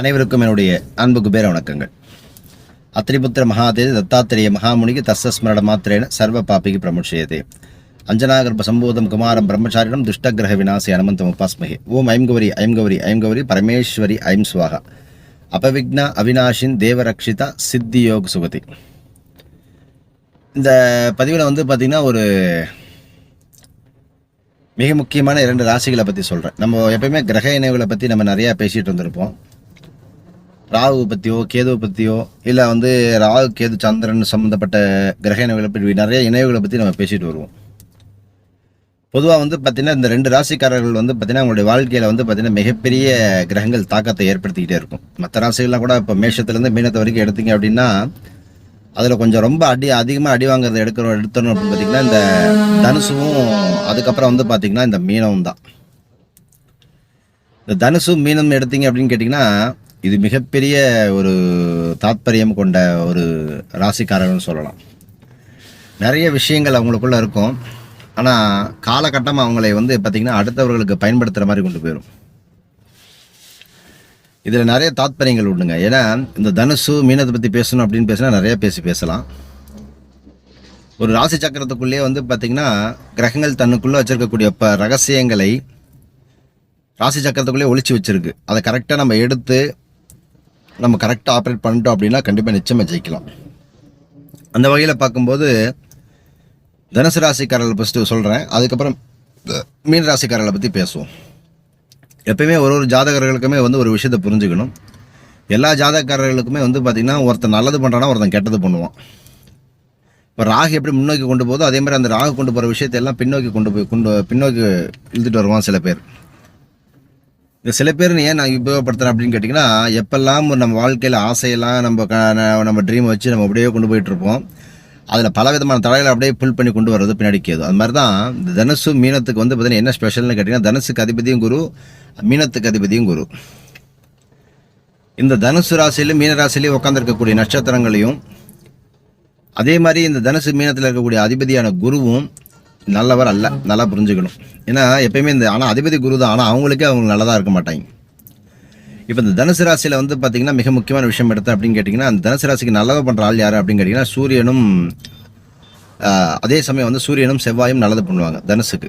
அனைவருக்கும் என்னுடைய அன்புக்கு பேர வணக்கங்கள். அத்திரிபுத்திர மகாதேவி தத்தாத்திரேய மகாமுனிக்கு தஸ்ஸஸ்மரண மாத்திரேன சர்வ பாப்பிக்கு பிரமுஷயதே அஞ்சனாகர்ப சம்போதம் குமாரம் பிரம்மச்சாரிடம் துஷ்டகிரக விநாசி அனுமந்தம் உபாஸ்மகே. ஓம் ஐம் கௌரி ஐம் கௌரி ஐம் கௌரி பரமேஸ்வரி ஐம் சுவாகா. அபவிக்னா அவினாஷின் தேவரக்ஷிதா சித்தி யோக் சுகதி. இந்த பதிவில் வந்து பார்த்திங்கன்னா ஒரு மிக முக்கியமான இரண்டு ராசிகளை பற்றி சொல்கிறேன் நம்ம எப்பயுமே கிரக இணைவுகளை பற்றி நம்ம நிறையா பேசிகிட்டு வந்திருப்போம் ராகு பற்றியோ கேதுவை பற்றியோ இல்லை வந்து ராகு கேது சந்திரன் சம்மந்தப்பட்ட கிரக இணைவுகளை பற்றி நிறைய இணைவுகளை பற்றி நம்ம பேசிட்டு வருவோம். பொதுவாக வந்து பார்த்திங்கன்னா இந்த ரெண்டு ராசிக்காரர்கள் வந்து பார்த்திங்கன்னா அவங்களுடைய வாழ்க்கையில் வந்து பார்த்திங்கன்னா மிகப்பெரிய கிரகங்கள் தாக்கத்தை ஏற்படுத்திக்கிட்டே இருக்கும். மற்ற ராசிகள்லாம் கூட இப்போ மேஷத்துலேருந்து மீனத்தை வரைக்கும் எடுத்தீங்க அப்படின்னா அதில் கொஞ்சம் ரொம்ப அடி அதிகமாக அடி வாங்குறது எடுக்கிறோம் எடுத்தணும் அப்படின்னு பார்த்தீங்கன்னா இந்த தனுசுவும் அதுக்கப்புறம் வந்து பார்த்திங்கன்னா இந்த மீனமும் தான். இந்த தனுசு மீனம் எடுத்தீங்க அப்படின்னு கேட்டிங்கன்னா இது மிகப்பெரிய ஒரு தாத்பரியம் கொண்ட ஒரு ராசிக்காரர்னு சொல்லலாம். நிறைய விஷயங்கள் அவங்களுக்குள்ள இருக்கும். ஆனால் காலகட்டம் அவங்களை வந்து பார்த்திங்கன்னா அடுத்தவர்களுக்கு பயன்படுத்துகிற மாதிரி கொண்டு போயிடும் இதில் நிறைய தாத்பரியங்கள் உண்டுங்க. ஏன்னா இந்த தனுசு மீனத்தை பற்றி பேசணும் அப்படின்னு பேசினா நிறைய பேசி பேசலாம். ஒரு ராசி சக்கரத்துக்குள்ளேயே வந்து பார்த்திங்கன்னா கிரகங்கள் தன்னுக்குள்ளே வச்சுருக்கக்கூடிய ப ரகசியங்களை ராசி சக்கரத்துக்குள்ளேயே ஒழிச்சு வச்சுருக்கு. அதை கரெக்டாக நம்ம எடுத்து நம்ம கரெக்டாக ஆப்ரேட் பண்ணிட்டோம் அப்படின்னா கண்டிப்பாக நிச்சயமாக ஜெயிக்கலாம். அந்த வகையில் பார்க்கும்போது தனுசு ராசிக்காரர்களை ஃபஸ்ட்டு சொல்கிறேன் அதுக்கப்புறம் மீன ராசிக்காரர்களை பற்றி பேசுவோம். எப்பயுமே ஒரு ஒரு ஜாதகர்களுக்குமே வந்து ஒரு விஷயத்தை புரிஞ்சுக்கணும். எல்லா ஜாதகக்காரர்களுக்குமே வந்து பார்த்திங்கன்னா ஒருத்தன் நல்லது பண்ணுறானா ஒருத்தன் கெட்டது பண்ணுவான். இப்போ ராகு எப்படி முன்னோக்கி கொண்டு போதோ அதே மாதிரி அந்த ராகு கொண்டு போகிற விஷயத்தை எல்லாம் பின்னோக்கி கொண்டு போய் கொண்டு பின்னோக்கி இழுத்துட்டு வருவான் சில பேர். இந்த சில பேர் ஏன் நான் உபயோகப்படுத்துகிறேன் அப்படின்னு கேட்டிங்கன்னா எப்பெல்லாம் ஒரு நம்ம வாழ்க்கையில் ஆசையெல்லாம் நம்ம க நம்ம ட்ரீம் வச்சு நம்ம அப்படியே கொண்டு போயிட்டு இருப்போம் அதில் பல விதமான தடைகளை அப்படியே புல் பண்ணி கொண்டு வர்றது பின்னாடி கேது. அது மாதிரி தான் இந்த தனுசு மீனத்துக்கு வந்து பார்த்தீங்கன்னா என்ன ஸ்பெஷல்னு கேட்டிங்கன்னா தனுசுக்கு அதிபதியும் குரு மீனத்துக்கு அதிபதியும் குரு. இந்த தனுசு ராசியிலும் மீன ராசிலையும் உட்காந்துருக்கக்கூடிய நட்சத்திரங்களையும் அதே மாதிரி இந்த தனுசு மீனத்தில் இருக்கக்கூடிய அதிபதியான குருவும் நல்லவர் அல்ல நல்லா புரிஞ்சுக்கணும். ஏன்னா எப்பயுமே இந்த ஆனால் அதிபதி குரு தான் ஆனால் அவங்களுக்கே அவங்க நல்லதாக இருக்க மாட்டாங்க. இப்போ இந்த தனுசு ராசியில் வந்து பார்த்தீங்கன்னா மிக முக்கியமான விஷயம் எடுத்தேன் அப்படின்னு கேட்டிங்கன்னா அந்த தனுசு ராசிக்கு நல்லது பண்ணுற ஆள் யார் அப்படின்னு கேட்டிங்கன்னா சூரியனும் அதே சமயம் வந்து சூரியனும் செவ்வாயும் நல்லது பண்ணுவாங்க தனுசுக்கு.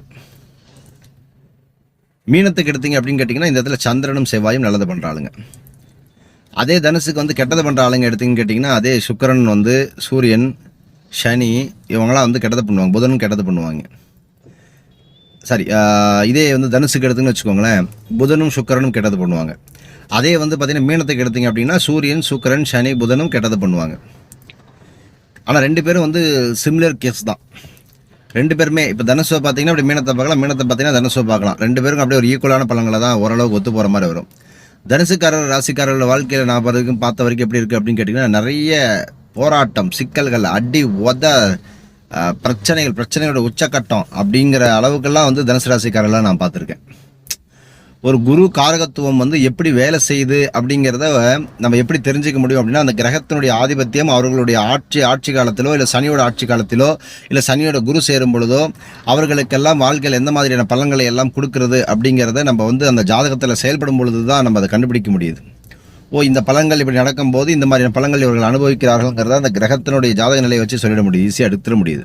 மீனத்துக்கு எடுத்தீங்க அப்படின்னு கேட்டிங்கன்னா இந்த இடத்துல சந்திரனும் செவ்வாயும் நல்லது பண்ணுற ஆளுங்க. அதே தனுசுக்கு வந்து கெட்டது பண்ணுற ஆளுங்க எடுத்தீங்கன்னு கேட்டிங்கன்னா அதே சுக்கிரன் வந்து சூரியன் சனி இவங்களாம் வந்து கெட்டது பண்ணுவாங்க. புதனும் கெட்டது பண்ணுவாங்க. சரி இதே வந்து தனுசுக்கு எடுத்துங்கன்னு வச்சுக்கோங்களேன். புதனும் சுக்கரனும் கெட்டது பண்ணுவாங்க. அதே வந்து பார்த்தீங்கன்னா மீனத்துக்கு எடுத்தீங்க அப்படின்னா சூரியன் சுக்கரன் சனி புதனும் கெட்டது பண்ணுவாங்க. ஆனால் ரெண்டு பேரும் வந்து சிமிலர் கேஸ் தான். ரெண்டு பேருமே இப்போ தனுசுவை பார்த்தீங்கன்னா அப்படி மீனத்தை பார்க்கலாம். மீனத்தை பார்த்தீங்கன்னா தனுசுவை பார்க்கலாம். ரெண்டு பேருக்கும் அப்படியே ஒரு ஈக்குவலான பழங்களை தான் ஓரளவுக்கு ஒத்து போகிற மாதிரி வரும். தனுசுக்காரர் ராசிக்காரர்களோட வாழ்க்கையில் நான் வரைக்கும் பார்த்த வரைக்கும் எப்படி இருக்குது அப்படின்னு கேட்டிங்கன்னா நிறைய போராட்டம் சிக்கல்கள் அடி உத பிரச்சனைகள் பிரச்சனைகளோட உச்சக்கட்டம் அப்படிங்கிற அளவுக்கெல்லாம் வந்து தனுசு நான் பார்த்துருக்கேன். ஒரு குரு காரகத்துவம் வந்து எப்படி வேலை செய்யுது அப்படிங்கிறத நம்ம எப்படி தெரிஞ்சுக்க முடியும் அப்படின்னா அந்த கிரகத்தினுடைய ஆதிபத்தியம் அவர்களுடைய ஆட்சி ஆட்சி காலத்திலோ இல்லை சனியோட ஆட்சி காலத்திலோ இல்லை சனியோட குரு சேரும் பொழுதோ அவர்களுக்கெல்லாம் வாழ்க்கையில் எந்த மாதிரியான பலன்களை எல்லாம் கொடுக்கறது அப்படிங்கிறத நம்ம வந்து அந்த ஜாதகத்தில் செயல்படும் பொழுது தான் நம்ம அதை கண்டுபிடிக்க முடியுது. ஓ இந்த பழங்கள் இப்படி நடக்கும்போது இந்த மாதிரியான பழங்கள் இவர்கள் அனுபவிக்கிறார்கள்ங்கிறத அந்த கிரகத்தினுடைய ஜாதக நிலையை வச்சு சொல்லிட முடியும். ஈஸியாக எடுத்துட முடியுது.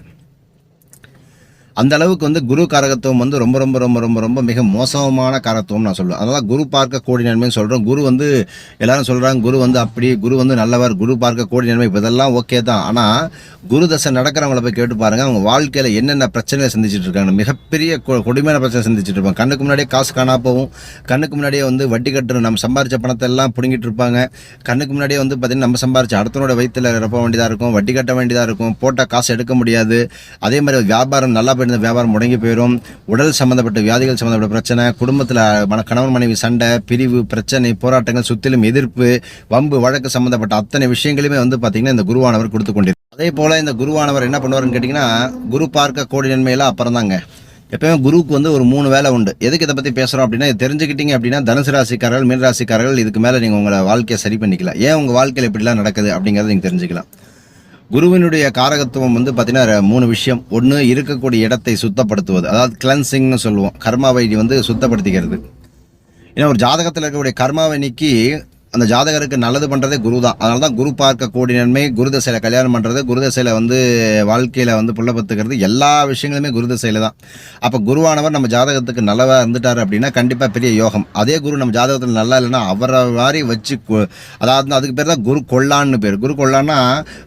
அந்த அளவுக்கு வந்து குரு காரகத்துவம் வந்து ரொம்ப ரொம்ப ரொம்ப ரொம்ப ரொம்ப மிக மோசமான காரத்துவம் நான் சொல்லுவேன். அதனால் குரு பார்க்க கோடி நன்மைன்னு சொல்கிறோம் குரு வந்து எல்லாரும் சொல்கிறாங்க குரு வந்து அப்படி குரு வந்து நல்லவர் குரு பார்க்க கோடி நன்மை இப்போ இதெல்லாம் ஓகே தான். ஆனால் குரு தசை நடக்கிறவங்கள போய் கேட்டு பாருங்க அவங்க வாழ்க்கையில் என்னென்ன பிரச்சனையை சந்திச்சுட்டு இருக்காங்க. மிகப்பெரிய கொ- கொடுமையான பிரச்சனை சந்திச்சுட்டு இருப்பாங்க. கண்ணுக்கு முன்னாடியே காசு காணா போகும். கண்ணுக்கு முன்னாடியே வந்து வட்டி கட்டுற நம்ம சம்பாரிச்ச பணத்தை எல்லாம் பிடுங்கிட்டு இருப்பாங்க. கண்ணுக்கு முன்னாடியே வந்து பார்த்தீங்கன்னா நம்ம சம்பாரிச்சு அடுத்தனோட வயிற்றுல நிரப்ப வேண்டியதாக இருக்கும் வட்டி கட்ட வேண்டியதாக இருக்கும் போட்டால் காசு எடுக்க முடியாது. அதே மாதிரி வியாபாரம் நல்லா இருந்த வியாபாரம் முடங்கி போயிடும் உடல் சம்மந்தப்பட்ட வியாதிகள் சம்மந்தப்பட்ட பிரச்சனை குடும்பத்தில் மன கணவன் மனைவி சண்டை பிரிவு பிரச்சனை போராட்டங்கள் சுத்திலும் எதிர்ப்பு வம்பு வழக்கு சம்மந்தப்பட்ட அத்தனை விஷயங்களையுமே வந்து பார்த்தீங்கன்னா இந்த குருவானவர் கொடுத்து கொண்டிருக்கிறார் அதே போல் இந்த குருவானவர் என்ன பண்ணுவாருன்னு கேட்டிங்கன்னா குரு பார்க்க கோடி நன்மையெல்லாம் அப்புறம் தாங்க. எப்பயுமே குருவுக்கு வந்து ஒரு மூணு வேலை உண்டு. எதுக்கு இதை பற்றி பேசுகிறோம் அப்படின்னா இது தெரிஞ்சுக்கிட்டீங்க அப்படின்னா தனுசு ராசிக்காரர்கள் மீன ராசிக்காரர்கள் இதுக்கு மேலே நீங்கள் உங்களை வாழ்க்கையை சரி பண்ணிக்கலாம். ஏன் உங்கள் வாழ்க்கையில் இப்படிலாம் நடக்குது அப்படிங்கிறத நீங்கள் தெரிஞ்சுக்கலாம். குருவினுடைய காரகத்துவம் வந்து பார்த்தீங்கன்னா மூணு விஷயம். ஒன்று இருக்கக்கூடிய இடத்தை சுத்தப்படுத்துவது. அதாவது கிளன்சிங்னு சொல்லுவோம். கர்மாவை வந்து சுத்தப்படுத்திக்கிறது. ஏன்னா ஒரு ஜாதகத்தில் இருக்கக்கூடிய கர்மாவை நீக்கி அந்த ஜாதகருக்கு நல்லது பண்ணுறதே குரு தான் அதனால தான் குரு பார்க்க கூடிய நன்மை குரு தசையில் கல்யாணம் பண்ணுறது குரு தசையில் வந்து வாழ்க்கையில் வந்து புள்ள பத்துக்கிறது எல்லா விஷயங்களுமே குரு தசையில் தான். அப்போ குருவானவர் நம்ம ஜாதகத்துக்கு நல்லவா இருந்துட்டார் அப்படின்னா கண்டிப்பாக பெரிய யோகம். அதே குரு நம்ம ஜாதகத்தில் நல்லா இல்லைன்னா அவரை மாதிரி வச்சு கொ- அதாவது அதுக்கு பேர் தான் குரு கொல்லான்னு பேர். குரு கொல்லான்னா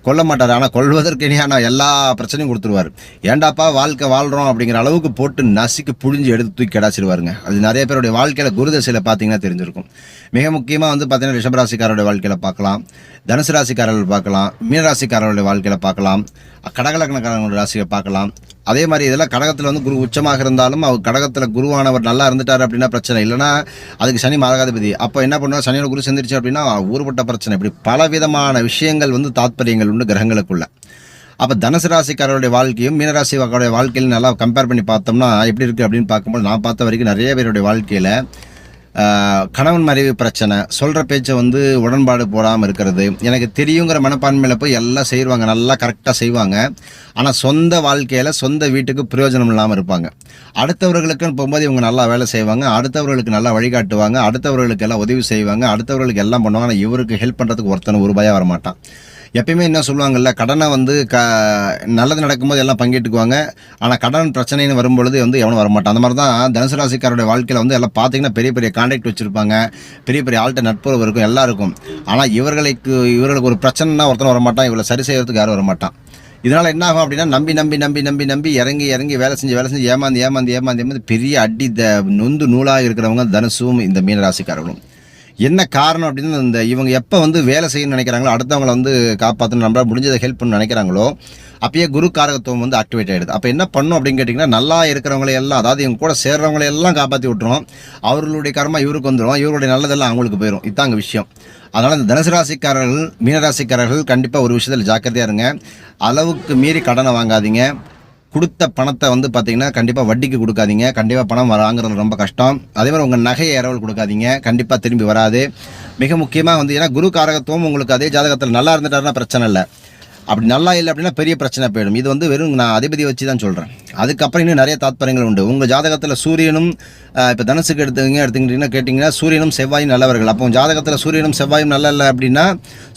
கொல்ல மாட்டார். ஆனால் கொல்வதற்கு இனியான எல்லா பிரச்சனையும் கொடுத்துருவார். ஏண்டாப்பா வாழ்க்கை வாழ்கிறோம் அப்படிங்கிற அளவுக்கு போட்டு நசுக்கு புழிஞ்சு எடுத்து தூக்கி கிடாச்சிருவாருங்க அது நிறைய பேருடைய வாழ்க்கையில் குரு தசையில் பார்த்தீங்கன்னா தெரிஞ்சிருக்கும். மிக முக்கியமாக வந்து பார்த்தீங்கன்னா ரிஷபராசிக்காரருடைய வாழ்க்கையில் பார்க்கலாம். தனுசு ராசிக்காரர்கள் பார்க்கலாம். மீனராசிக்காரர்களுடைய வாழ்க்கையில் பார்க்கலாம். கடகலக்கணக்காரங்களுடைய ராசியை பார்க்கலாம். அதே மாதிரி இதெல்லாம் கடகத்தில் வந்து குரு உச்சமாக இருந்தாலும் அவர் கடகத்தில் குருவானவர் நல்லா இருந்துட்டார் அப்படின்னா பிரச்சனை. இல்லைன்னா அதுக்கு சனி மாரகாதிபதி. அப்போ என்ன பண்ணுவோம் சனியோட குரு செஞ்சிருச்சு அப்படின்னா ஊர்பட்ட பிரச்சனை. இப்படி பல விதமான விஷயங்கள் வந்து தாத்பரியங்கள் உண்டு கிரகங்களுக்குள்ள. அப்போ தனுசு ராசிக்காரருடைய வாழ்க்கையும் மீனராசிக்காரருடைய வாழ்க்கையில் நல்லா கம்பேர் பண்ணி பார்த்தோம்னா எப்படி இருக்குது அப்படின்னு பார்க்கும்போது நான் பார்த்த வரைக்கும் நிறைய பேருடைய வாழ்க்கையில் கணவன் மறைவு பிரச்சனை சொல்கிற பேச்சை வந்து உடன்பாடு போடாமல் இருக்கிறது. எனக்கு தெரியுங்கிற மனப்பான்மையில் போய் எல்லாம் செய்வாங்க நல்லா கரெக்டாக செய்வாங்க. ஆனால் சொந்த வாழ்க்கையில் சொந்த வீட்டுக்கு பிரயோஜனம் இல்லாமல் இருப்பாங்க. அடுத்தவர்களுக்குன்னு போகும்போது இவங்க நல்லா வேலை செய்வாங்க அடுத்தவர்களுக்கு நல்லா வழிகாட்டுவாங்க அடுத்தவர்களுக்கு எல்லாம் உதவி செய்வாங்க அடுத்தவர்களுக்கு எல்லாம் பண்ணுவாங்க. ஆனால் இவருக்கு ஹெல்ப் பண்ணுறதுக்கு ஒருத்தனை ஒரு பயம் வரமாட்டான். எப்பயுமே என்ன சொல்லுவாங்கல்ல கடனை வந்து க நல்லது நடக்கும்போது எல்லாம் பங்கேற்றுக்குவாங்க. ஆனால் கடன் பிரச்சனைன்னு வரும்பொழுது வந்து எவனும் வரமாட்டான். அந்த மாதிரி தான் தனுசு ராசிக்காரோட வாழ்க்கையில் வந்து எல்லாம் பார்த்தீங்கன்னா பெரிய பெரிய கான்டாக்ட் வச்சுருப்பாங்க. பெரிய பெரிய ஆள்கிட்ட நட்புறவு இருக்கும் எல்லாம் இருக்கும் ஆனால் இவர்களுக்கு இவர்களுக்கு ஒரு பிரச்சனைனா ஒருத்தன் வரமாட்டான் இவளை சரி செய்கிறதுக்கு யாரும் வரமாட்டான். இதனால் என்ன ஆகும் அப்படின்னா நம்பி நம்பி நம்பி நம்பி நம்பி இறங்கி இறங்கி வேலை செஞ்சு வேலை செஞ்சு ஏமாந்து ஏமாந்து ஏமாந்து ஏமாந்து பெரிய அடி த நொந்து நூலாக இருக்கிறவங்க தனுசும் இந்த மீனராசிக்காரர்களும் என்ன காரணம் அப்படின்னு இந்த இவங்க எப்போ வந்து வேலை செய்யணும்னு நினைக்கிறாங்களோ அடுத்தவங்களை வந்து காப்பாற்றணும் நம்மளால் முடிஞ்சதை ஹெல்ப் பண்ண நினைக்கிறாங்களோ அப்பயே குரு காரகத்துவம் வந்து ஆக்டிவேட் ஆகிடுது அப்போ என்ன பண்ணும் அப்படின்னு கேட்டிங்கன்னா நல்லா இருக்கிறவங்களை எல்லாம் அதாவது இவங்க கூட சேர்றவங்களை எல்லாம் காப்பாற்றி விட்டுரும். அவர்களுடைய கர்மா இவருக்கு வந்துடும் இவருடைய நல்லதெல்லாம் அவங்களுக்கு போயிடும் இதாங்க விஷயம். அதனால் இந்த தனுசு ராசிக்காரர்கள் மீனராசிக்காரர்கள் கண்டிப்பாக ஒரு விஷயத்தில் ஜாக்கிரதையாக இருங்க. அளவுக்கு மீறி கடனை வாங்காதீங்க. கொடுத்த பணத்தை வந்து பார்த்தீங்கன்னா கண்டிப்பாக வட்டிக்கு கொடுக்காதீங்க. கண்டிப்பாக பணம் வராங்கிறது ரொம்ப கஷ்டம். அதே மாதிரி உங்கள் நகையை இரவல் கொடுக்காதீங்க. கண்டிப்பாக திரும்பி வராது. மிக முக்கியமாக வந்து ஏன்னா குரு காரகத்துவம் உங்களுக்கு அதே ஜாதகத்தில் நல்லா இருந்துட்டாருன்னா பிரச்சனை இல்லை. அப்படி நல்லா இல்லை அப்படின்னா பெரிய பிரச்சனை போயிடும். இது வந்து வெறும் நான் அதிபதி வச்சு தான் சொல்கிறேன் அதுக்கப்புறம் இன்னும் நிறைய தாத்பரியங்கள் உண்டு. உங்கள் ஜாதகத்தில் சூரியனும் இப்போ தனுசுக்கு எடுத்துங்க எடுத்துக்கிட்டிங்கன்னா கேட்டிங்கன்னா சூரியனும் செவ்வாயும் நல்லவர்கள். அப்போ ஜாதகத்தில் சூரியனும் செவ்வாயும் நல்லா இல்லை அப்படின்னா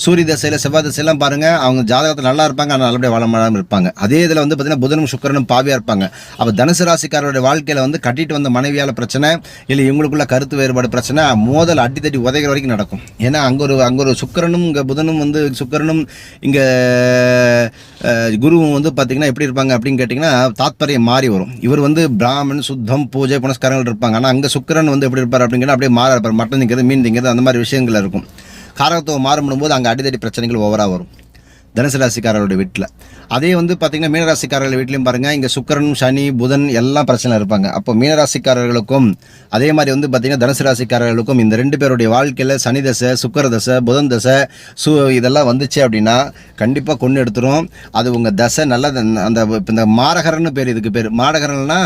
சூரிய தசையில் செவ்வாய் தசையெல்லாம் பாருங்கள் அவங்க ஜாதகத்தில் நல்லா இருப்பாங்க ஆனால் நல்லபடியாக வாழ இருப்பாங்க. அதே இதில் வந்து பார்த்திங்கன்னா புதனும் சுக்கிரனும் பாவியாக இருப்பாங்க. அப்போ தனுசு ராசிக்காரருடைய வாழ்க்கையில் வந்து கட்டிட்டு வந்த மனைவியால் பிரச்சனை இல்லை இவங்களுக்குள்ள கருத்து வேறுபாடு பிரச்சனை மோதல் அடி தட்டி வரைக்கும் நடக்கும். ஏன்னா அங்கே ஒரு அங்கே ஒரு சுக்கிரனும் இங்கே புதனும் வந்து சுக்கிரனும் இங்கே குருவும் வந்து பார்த்திங்கன்னா எப்படி இருப்பாங்க அப்படின்னு கேட்டிங்கன்னா தாத்பரியம் மாறி வரும். இவர் வந்து பிராமன் சுத்தம் பூஜை புனஸ்காரங்கள் இருப்பாங்க. ஆனால் அங்கே சுக்கிரன் வந்து எப்படி இருப்பார் அப்படிங்கிற அப்படியே மாற இருப்பார் மட்டன் திங்கிறது மீன் திங்கிறது அந்த மாதிரி விஷயங்கள் இருக்கும். காரகத்துவம் மாறும் போது அங்கே அடிதடி பிரச்சனைகள் ஓவராக வரும். தனுசு ராசிக்காரர்களுடைய வீட்டில். அதே வந்து பார்த்தீங்கன்னா மீனராசிக்காரர்கள் வீட்லையும் பாருங்கள் இங்கே சுக்கிரன் சனி புதன் எல்லாம் பிரச்சனை இருப்பாங்க. அப்போ மீனராசிக்காரர்களுக்கும் அதே மாதிரி வந்து பார்த்தீங்கன்னா தனுசு ராசிக்காரர்களுக்கும் இந்த ரெண்டு பேருடைய வாழ்க்கையில் சனி தசை சுக்கர தசை புதன் தசை சு இதெல்லாம் வந்துச்சு அப்படின்னா கண்டிப்பாக கொண்டு எடுத்துரும். அது உங்கள் தசை நல்ல அந்த இப்போ இந்த மாரகரன்னு பேர் இதுக்கு பேர். மாரகரன்னா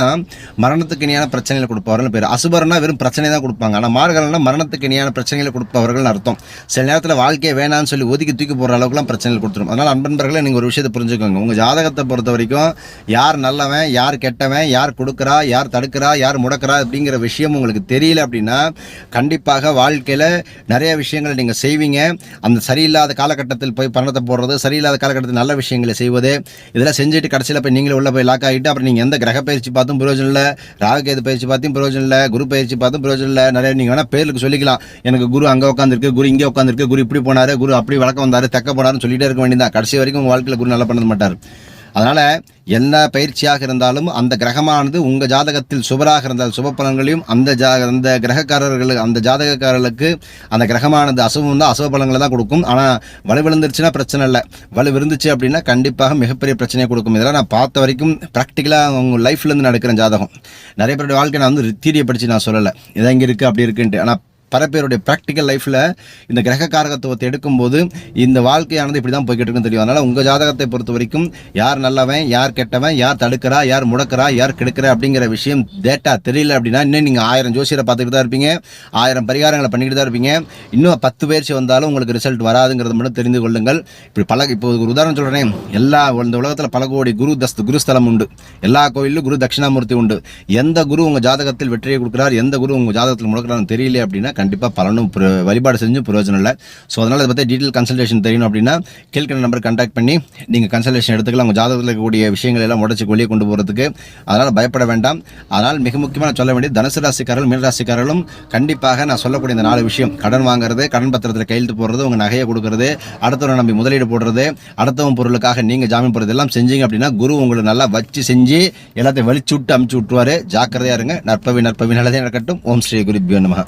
மரணத்துக்கு இணையான பிரச்சனைகளை கொடுப்பவர்கள் பேர். அசுபரன்னா வெறும் பிரச்சனை தான் கொடுப்பாங்க. ஆனால் மாரகரன்னா மரணத்துக்கு இணையான பிரச்சனைகளை கொடுப்பவர்கள் அர்த்தம். சில நேரத்தில் வாழ்க்கையை வேணாம்னு சொல்லி ஒதுக்கி தூக்கி போகிற அளவுக்குலாம் பிரச்சனைகள் கொடுத்துரும். அதனால் அன்பன்பர்களை நீங்கள் ஒரு விஷயத்தை புரிஞ்சுக்கோங்க. உங்கள் ஜாதகத்தை பொறுத்த வரைக்கும் யார் நல்லவன் யார் கெட்டவன் யார் கொடுக்குறா யார் தடுக்கிறா யார் முடக்கிறா அப்படிங்கிற விஷயம் உங்களுக்கு தெரியல அப்படின்னா கண்டிப்பாக வாழ்க்கையில் நிறைய விஷயங்களை நீங்கள் செய்வீங்க. அந்த சரியில்லாத காலகட்டத்தில் போய் பணத்தை போடுறது சரியில்லாத காலகட்டத்தில் நல்ல விஷயங்களை செய்வது இதெல்லாம் செஞ்சுட்டு கடைசியில் போய் நீங்களே உள்ளே போய் லாக் ஆகிட்டு அப்புறம் நீங்கள் எந்த கிரக பயிற்சி பார்த்தும் பிரயோஜனம் இல்லை ராகுகேது பயிற்சி பார்த்தும் பிரயோஜனம் இல்லை குரு பயிற்சி பார்த்தும் பிரயோஜனம் இல்லை நிறைய நீங்கள் வேணால் பேருக்கு சொல்லிக்கலாம். எனக்கு குரு அங்கே உட்காந்துருக்கு குரு இங்கே உட்காந்துருக்கு குரு இப்படி போனார் குரு அப்படி வழக்கம் வந்தார் தெக்க போனார்னு சொல்லிட்டே இருக்க வேண்டியதான் கடைசி வரைக்கும் உங்கள் வாழ்க்கையில் குரு நல்லா பண்ண மாட்டார். அதனால் என்ன பயிற்சியாக இருந்தாலும் அந்த கிரகமானது உங்கள் ஜாதகத்தில் சுபராக இருந்தால் சுப பலன்களையும் அந்த ஜா அந்த கிரகக்காரர்களுக்கு அந்த ஜாதகக்காரர்களுக்கு அந்த கிரகமானது அசுபம் தான் அசுப பலன்களை தான் கொடுக்கும். ஆனால் வலு விழுந்துருச்சுன்னா பிரச்சனை இல்லை. வலு விழுந்துச்சு அப்படின்னா கண்டிப்பாக மிகப்பெரிய பிரச்சனையை கொடுக்கும். இதெல்லாம் நான் பார்த்த வரைக்கும் ப்ராக்டிக்கலாக உங்கள் லைஃப்லேருந்து நடக்கிற ஜாதகம். நிறைய பேருடைய வாழ்க்கை நான் வந்து தீரியை படித்து நான் சொல்லலை. இதை இங்கே இருக்குது அப்படி இருக்குன்ட்டு. ஆனால் பல பேருடைய ப்ராக்டிக்கல் லைஃப்பில் இந்த கிரக காரகத்துவத்தை எடுக்கும்போது இந்த வாழ்க்கையானது இப்படி தான் போய்கிட்டு இருக்குன்னு தெரியும். அதனால் உங்கள் ஜாதகத்தை பொறுத்த வரைக்கும் யார் நல்லவன் யார் கெட்டவன் யார் தடுக்கிறா யார் முடக்கிறா யார் கெடுக்கிறா அப்படிங்கிற விஷயம் டேட்டா தெரியல அப்படின்னா இன்னும் நீங்கள் ஆயிரம் ஜோசியரை பார்த்துக்கிட்டு தான் இருப்பீங்க. ஆயிரம் பரிகாரங்களை பண்ணிக்கிட்டு தான் இருப்பீங்க. இன்னும் பத்து பயிற்சி வந்தாலும் உங்களுக்கு ரிசல்ட் வராதுங்கிறத மட்டும் தெரிந்து கொள்ளுங்கள். இப்படி பல இப்போ ஒரு உதாரணம் சொல்கிறேன் எல்லா இந்த உலகத்தில் பல கோடி குரு தஸ்து குருஸ்தலம் உண்டு. எல்லா கோயிலும் குரு தட்சிணாமூர்த்தி உண்டு. எந்த குரு உங்கள் ஜாதகத்தில் வெற்றியை கொடுக்குறார் எந்த குரு உங்கள் ஜாதகத்தில் முடக்கிறான்னு தெரியல அப்படின்னா கண்டிப்பாக பலனும் பிர- வழிபாடு செஞ்சும் பிரயோஜனம் இல்லை. ஸோ அதனால் அதை பற்றி டீட்டெயில் கன்சல்டேஷன் தெரியணும் அப்படின்னா கீழ்க்கிற நம்பர் கான்டாக்ட் பண்ணி நீங்கள் கன்சல்டேஷன் எடுத்துக்கலாம். உங்கள் ஜாதகத்தில் இருக்கக்கூடிய விஷயங்கள் எல்லாம் உடச்சி வெளியே கொண்டு போகிறதுக்கு அதனால் பயப்பட வேண்டாம். அதனால் மிக முக்கியமாக சொல்ல வேண்டிய தனுசு ராசிக்காரர்கள் மீனராசிக்காரர்களும் கண்டிப்பாக நான் சொல்லக்கூடிய இந்த நாலு விஷயம் கடன் வாங்குறது கடன் பத்திரத்தில் கையெழுத்து போடுறது உங்கள் நகையை கொடுக்கறது அடுத்தவரை நம்பி முதலீடு போடுறது அடுத்தவன் பொருளுக்காக நீங்கள் ஜாமீன் போடுறது எல்லாம் செஞ்சீங்க அப்படின்னா குரு உங்களை நல்லா வச்சு செஞ்சு எல்லாத்தையும் வலிச்சு விட்டு அமுச்சு விட்டுருவாரு. ஜாக்கிரதையா இருங்க. நற்பவி நற்பவி நல்லதே நடக்கட்டும். ஓம் ஸ்ரீ குருபியோ நமஹ